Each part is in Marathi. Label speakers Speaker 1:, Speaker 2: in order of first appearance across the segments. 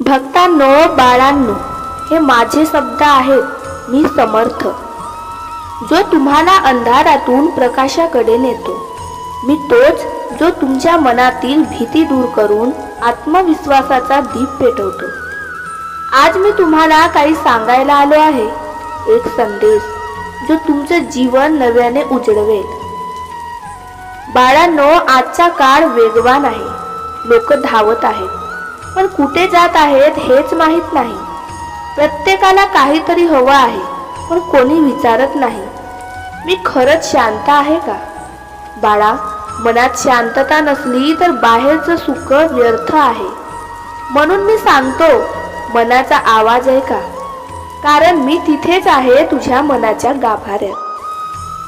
Speaker 1: भक्तांनो बाळांनो हे माझे शब्द आहेत मी समर्थ. जो तुम्हाला अंधारातून प्रकाशाकडे नेतो मी तोच जो तुमच्या मनातील भीती दूर करून आत्मविश्वासाचा दीप पेटवतो. आज मी तुम्हाला काही सांगायला आलो आहे एक संदेश जो तुमचं जीवन नव्याने उजळवेल. बाळांनो आजचा काळ वेगवान आहे लोक धावत आहेत. पण कुठे जात आहेत हेच माहीत नाही. प्रत्येकाला काहीतरी हवं आहे पण कोणी विचारत नाही. मी खरंच शांत आहे का? बाळा मनात शांतता नसली तर बाहेरचं सुख व्यर्थ आहे. म्हणून मी सांगतो मनाचा आवाज आहे का? कारण मी तिथेच आहे तुझ्या मनाच्या गाभाऱ्यात.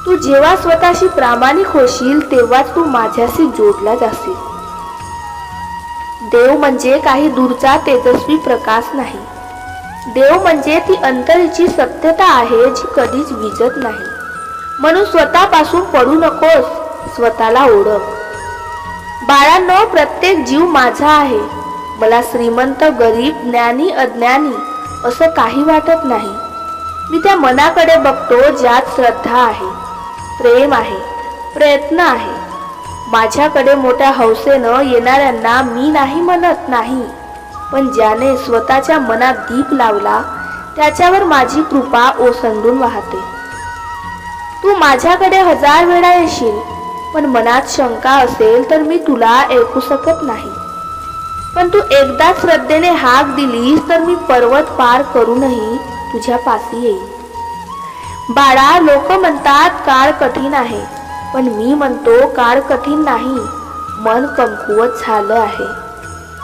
Speaker 1: तू जेव्हा स्वतःशी प्रामाणिक होशील तेव्हाच तू माझ्याशी जोडला जाशील. देव म्हणजे काही दूरचा तेजस्वी प्रकाश नाही. देव म्हणजे ती अंतरीची सत्यता आहे जी कधीच विजत नाही. म्हणून स्वतःपासून पडू नकोस स्वतःला ओळख बाळांनो प्रत्येक जीव माझा आहे. मला श्रीमंत गरीब ज्ञानी अज्ञानी असं काही वाटत नाही. मी त्या मनाकडे बघतो ज्यात श्रद्धा आहे प्रेम आहे प्रयत्न आहे. माझ्याकडे मोठ्या हौसेनं येणाऱ्यांना मी नाही म्हणत नाही. पण ज्याने स्वतःच्या मनात दीप लावला त्याच्यावर माझी कृपा ओसंडून वाहते. तू माझ्याकडे हजार वेळा येशील पण मनात शंका असेल तर मी तुला ऐकू शकत नाही. पण तू एकदा श्रद्धेने हाक दिलीस तर मी पर्वत पार करूनही तुझ्या पासी येईल बाळा लोक म्हणतात काळ कठीण आहे. पण मी म्हणतो काळ कठीण नाही. मन कमकुवत झालं आहे.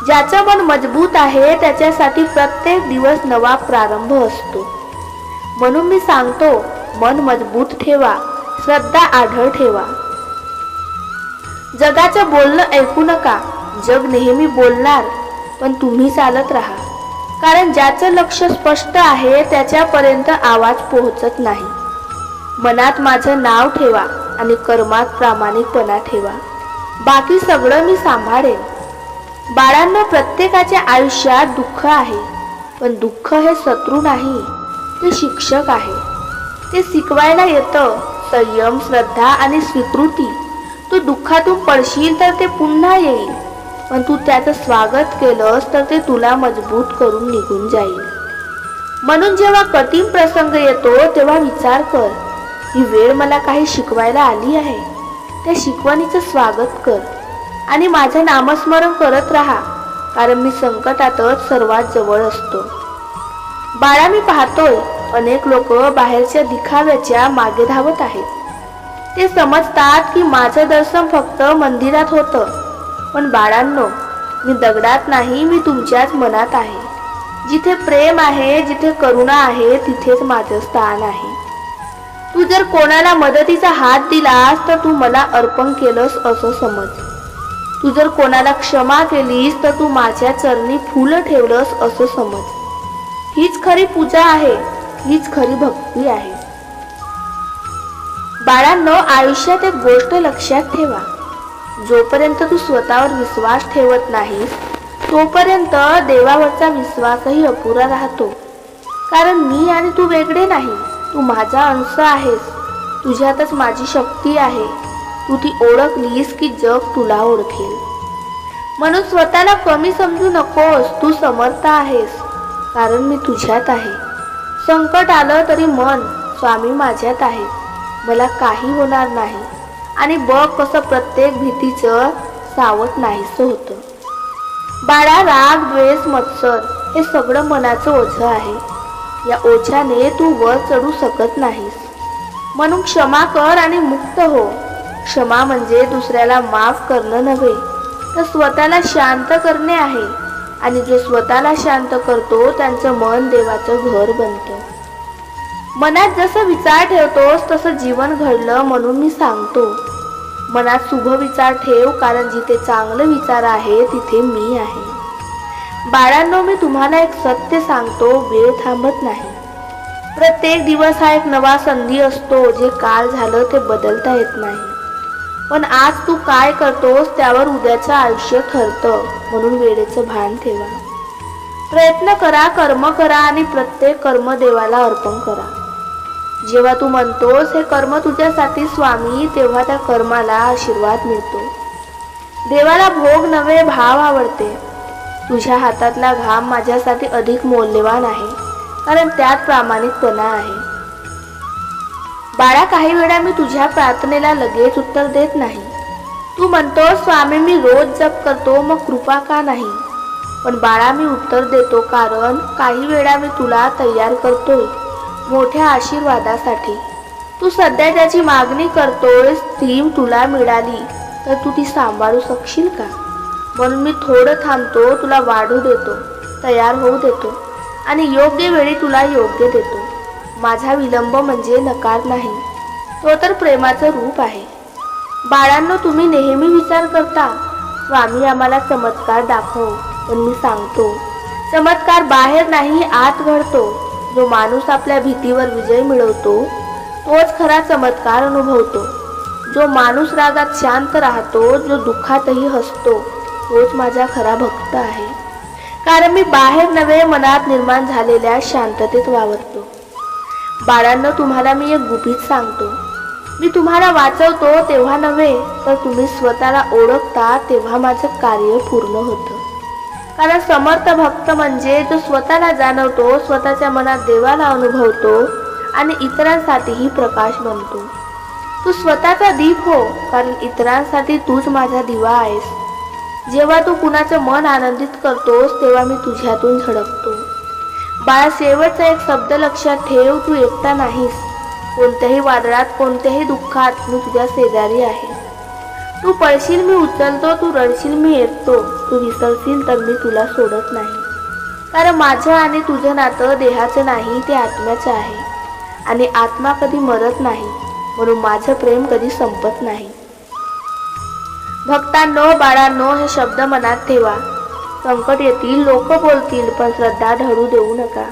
Speaker 1: ज्याचं मन मजबूत आहे त्याच्यासाठी प्रत्येक दिवस नवा प्रारंभ असतो. म्हणून मी सांगतो मन मजबूत ठेवा श्रद्धा आढळ ठेवा. जगाचं बोलणं ऐकू नका. जग नेहमी बोलणार पण तुम्ही चालत राहा. कारण ज्याचं लक्ष स्पष्ट आहे त्याच्यापर्यंत आवाज पोहोचत नाही. मनात माझं नाव ठेवा. आणि कर्मात प्रामाणिकपणा ठेवा. बाकी सगळं मी सांभाळेन. बाळांना प्रत्येकाच्या आयुष्यात दुःख आहे पण दुःख हे शत्रू नाही ते शिक्षक आहे. ते शिकवायला येतं संयम श्रद्धा आणि स्वीकृती. तू दुःखातून पडशील तर ते पुन्हा येईल. पण तू त्याचं स्वागत केलंस तर ते तुला मजबूत करून निघून जाईल. म्हणून जेव्हा कठीण प्रसंग येतो तेव्हा विचार कर. ही वेळ मला काही शिकवायला आली आहे. त्या शिकवणीचं स्वागत कर आणि माझं नामस्मरण करत राहा कारण मी संकटातच सर्वात जवळ असतो. बाळा मी पाहतोय अनेक लोक बाहेरच्या दिखाव्याच्या मागे धावत आहेत. ते समजतात की माझं दर्शन फक्त मंदिरात होतं. पण बाळांनो मी दगडात नाही मी तुमच्याच मनात आहे. जिथे प्रेम आहे जिथे करुणा आहे तिथेच माझं स्थान आहे. तू जर कोणाला मदतीचा हात दिलास तर तू मला अर्पण केलंस असं समज. तू जर कोणाला क्षमा केलीस तर तू माझ्या चरणी फुलं ठेवलंस असं समज. हीच खरी पूजा आहे हीच खरी भक्ती आहे. बाळांनो आयुष्यात एक गोष्ट लक्षात ठेवा. जोपर्यंत तू स्वतःवर विश्वास ठेवत नाहीस तोपर्यंत देवावरचा विश्वासही अपुरा राहतो. कारण मी आणि तू वेगळे नाही. तू माझा अंश आहेस. तुझ्यातच माझी शक्ती आहे. तू ती ओळखलीस की जग तुला ओळखेल. म्हणून स्वतःला कमी समजू नकोस. तू समर्थ आहेस. कारण मी तुझ्यात आहे. संकट आलं तरी मन स्वामी माझ्यात आहे मला काही होणार नाही. आणि बघ कसं प्रत्येक भीतीचं सावट नाहीसं होतं. बाळा राग द्वेष मत्सर हे सगळं मनाचं ओझं आहे. या ओझ्याने तू वर चढू शकत नाहीस. म्हणून क्षमा कर आणि मुक्त हो. क्षमा म्हणजे दुसऱ्याला माफ करणं नव्हे तर स्वतःला शांत करणे आहे. आणि जो स्वतःला शांत करतो त्यांचं मन देवाचं घर बनतं. मनात जसं विचार ठेवतोस तसं जीवन घडलं म्हणून मी सांगतो. मनात शुभ विचार ठेव कारण जिथे चांगलं विचार आहे तिथे मी आहे. बाळांनो मी तुम्हाला एक सत्य सांगतो वेळ थांबत नाही. प्रत्येक दिवस हा एक नवा संधी असतो जे काल झालं ते बदलता येत नाही. पण आज तू काय करतोस त्यावर उद्याचं आयुष्य ठरतं म्हणून वेळेचं भान ठेवा. प्रयत्न करा कर्म करा आणि प्रत्येक कर्म देवाला अर्पण करा. जेव्हा तू म्हणतोस हे कर्म तुझ्यासाठी स्वामी तेव्हा त्या कर्माला आशीर्वाद मिळतो. देवाला भोग नवे भाव आवडते. तुझ्या हातातला घाम माझ्यासाठी अधिक मौल्यवान आहे कारण त्यात प्रामाणिकपणा आहे. बाळा काही वेळा मी तुझ्या प्रार्थनेला लगेच उत्तर देत नाही. तू म्हणतो स्वामी मी रोज जप करतो मग कृपा का नाही? पण बाळा मी उत्तर देतो कारण काही वेळा मी तुला तयार करतोय मोठ्या आशीर्वादासाठी. तू सध्या त्याची मागणी करतोयस ती तुला मिळाली तर तू ती सांभाळू शकशील का? म्हणून मी थोडं थांबतो तुला वाढू देतो तयार होऊ देतो आणि योग्य वेळी तुला योग्य देतो. माझा विलंब म्हणजे नकार नाही. तो तर प्रेमाचं रूप आहे. बाळांनो तुम्ही नेहमी विचार करता स्वामी आम्हाला चमत्कार दाखव. पण मी सांगतो चमत्कार बाहेर नाही आत घडतो. जो माणूस आपल्या भीतीवर विजय मिळवतो तोच खरा चमत्कार अनुभवतो. जो माणूस रागात शांत राहतो जो दुःखातही हसतो तोच माझा खरा भक्त आहे. कारण मी बाहेर नव्हे मनात निर्माण झालेल्या शांततेत वावरतो. बाळांना तुम्हाला मी एक गुपित सांगतो. मी तुम्हाला वाचवतो तेव्हा नव्हे तर तुम्ही स्वतःला ओळखता तेव्हा माझं कार्य पूर्ण होतं. कारण समर्थ भक्त म्हणजे जो स्वतःला जाणवतो स्वतःच्या मनात देवाला अनुभवतो आणि इतरांसाठीही प्रकाश बनतो. तू स्वतःचा दीप हो कारण इतरांसाठी तूच माझा दिवा आहेस. जेव्हा तू कुणाचं मन आनंदित करतोस तेव्हा मी तुझ्यातून झडकतो बाळा शेवटचा एक शब्द लक्षात ठेव तू एकटा नाहीस. कोणत्याही वादळात कोणत्याही दुःखात मी तुझ्या शेजारी आहे. तू पळशील मी उचलतो तू रडशील मी येतो तू विसरशील तर मी तुला सोडत नाही. कारण माझं आणि तुझं नातं देहाचं नाही ते आत्म्याचं आहे. आणि आत्मा कधी मरत नाही म्हणून माझं प्रेम कधी संपत नाही. भक्तांनो बाळांनो हे शब्द मनात ठेवा. संकट येतील लोक बोलतील पण श्रद्धा ढळू देऊ नका.